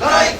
はい。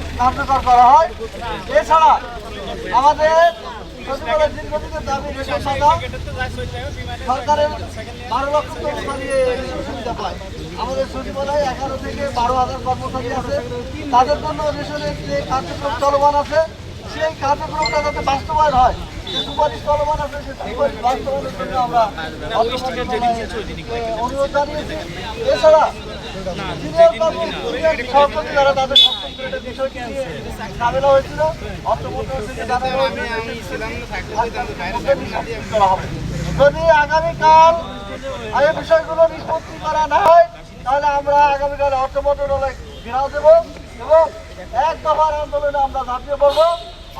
কার্যকর করা হয়। এছাড়া আমাদের সচিবালয়ের দীর্ঘদিনের দাবি রেশন শাখা সরকারের বারো লক্ষ কর্মচারী সুবিধা পায়। আমাদের সচিবালয়ে এগারো থেকে বারো হাজার কর্মচারী আছে। তাদের জন্য রেশনের যে কার্যক্রম চলমান আছে সেই কার্যক্রমটা যাতে বাস্তবায়ন হয় যে সুপারিশ চলমান আছে সেই সুপারিশ বাস্তবায়নের জন্য আমরা এ, অনুরোধ জানিয়েছি। এছাড়া সিনিয়র কর্মী যারা তাদের যদি আগামীকাল এই বিষয়গুলো নিষ্পত্তি করা না হয়, তাহলে আমরা আগামীকাল অর্থ মন্ত্রণালয় ঘেরাও দেব এবং এক দফার আন্দোলনে আমরা ঝাঁপিয়ে পড়ব।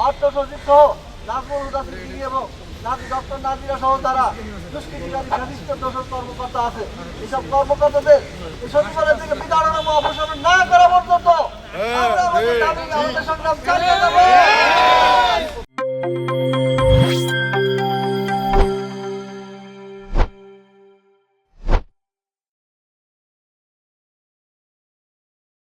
অর্থ সচিব সহ নাজমুল এবং নাজি ডক্টর নাজিরা সহ তারা দুষ্কৃতিকারী ঘনিষ্ঠ দোষক কর্মকর্তা আছে। এসব কর্মকর্তাদের সচিবালয় থেকে এবং অপসারণ না করা পর্যন্ত সংগ্রাম